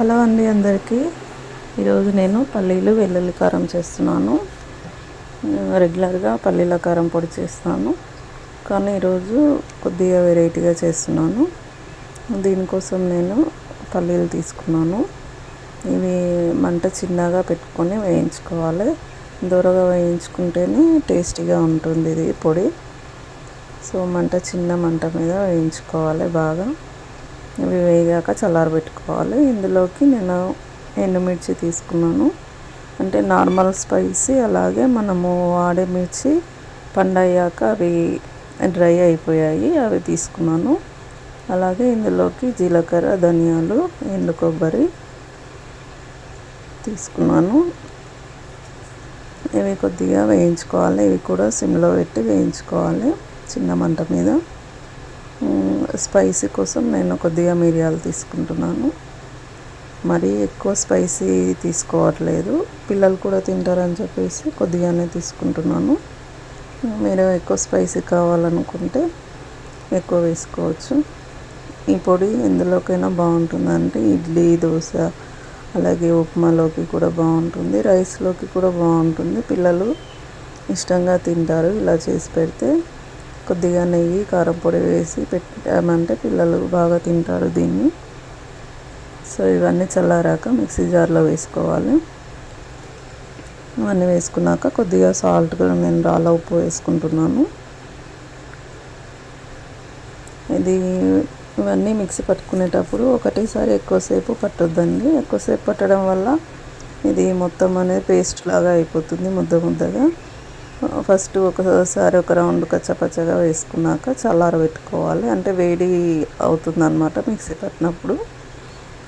Hello అండి అందరికీ. ఈరోజు నేను పల్లీలు వెల్లుల్లి కారం చేస్తున్నాను. రెగ్యులర్గా పల్లీల కారం పొడి చేస్తాను. కానీ ఈరోజు కొద్దిగా వెరైటీగా చేస్తున్నాను. దీనికోసం నేను పల్లీలు తీసుకున్నాను. ఇవి మంట చిన్నగా పెట్టుకొని వేయించుకోవాలి. దూరగా వేయించుకుంటేనే టేస్టీగా ఉంటుంది ఇది పొడి. సో మంట చిన్న మంట మీద వేయించుకోవాలి బాగా. ఇవి వేగాక చల్లారబెట్టుకోవాలి. ఇందులోకి నేను ఎండుమిర్చి తీసుకున్నాను. అంటే నార్మల్ స్పైసీ అలాగే మనము వాడే మిర్చి పండయ్యాక అవి డ్రై అయిపోయాయి అవి తీసుకున్నాను. అలాగే ఇందులోకి జీలకర్ర ధనియాలు ఎండు కొబ్బరి తీసుకున్నాను. ఇవి కొద్దిగా వేయించుకోవాలి. ఇవి కూడా సిమ్లో పెట్టి వేయించుకోవాలి చిన్న మంట మీద. స్పైసీ కోసం నేను కొద్దిగా మిరియాలు తీసుకుంటున్నాను. మరీ ఎక్కువ స్పైసీ తీసుకోవట్లేదు. పిల్లలు కూడా తింటారని చెప్పేసి కొద్దిగానే తీసుకుంటున్నాను. మీరు ఎక్కువ స్పైసీ కావాలనుకుంటే ఎక్కువ వేసుకోవచ్చు. ఈ పొడి ఎందులోకైనా బాగుంటుందంటే ఇడ్లీ దోశ అలాగే ఉప్మాలోకి కూడా బాగుంటుంది. రైస్లోకి కూడా బాగుంటుంది. పిల్లలు ఇష్టంగా తింటారు ఇలా చేసి పెడితే. కొద్దిగా నెయ్యి కారం పొడి వేసి పెట్టామంటే పిల్లలు బాగా తింటారు దీన్ని. సో ఇవన్నీ చల్లారాక మిక్సీ జార్లో వేసుకోవాలి. ఇవన్నీ వేసుకున్నాక కొద్దిగా సాల్ట్ కూడా నేను రాళ్ళ ఉప్పు వేసుకుంటున్నాను. ఇది ఇవన్నీ మిక్సీ పట్టుకునేటప్పుడు ఒకటేసారి ఎక్కువసేపు పట్టొద్దండి. ఎక్కువసేపు పట్టడం వల్ల ఇది మొత్తం అనేది పేస్ట్ లాగా అయిపోతుంది ముద్ద ముద్దగా. ఫస్ట్ ఒకసారి ఒక రౌండ్ కచ్చపచ్చగా వేసుకున్నాక చల్లారబెట్టుకోవాలి. అంటే వేడి అవుతుంది అనమాట మిక్సీ పట్టినప్పుడు.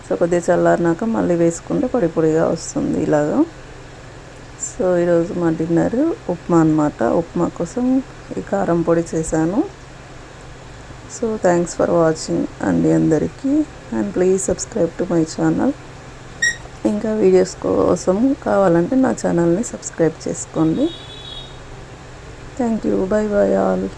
సో కొద్దిగా చల్లారినాక మళ్ళీ వేసుకుంటే పొడి పొడిగా వస్తుంది ఇలాగా. సో ఈరోజు మా డిన్నర్ ఉప్మా అనమాట ఉప్మా కోసం ఈ కారం పొడి చేశాను. సో థ్యాంక్స్ ఫర్ వాచింగ్ అండి అందరికీ. And please subscribe to my channel. ఇంకా వీడియోస్ కోసం కావాలంటే నా ఛానల్ని సబ్స్క్రైబ్ చేసుకోండి. Thank you. Bye bye all.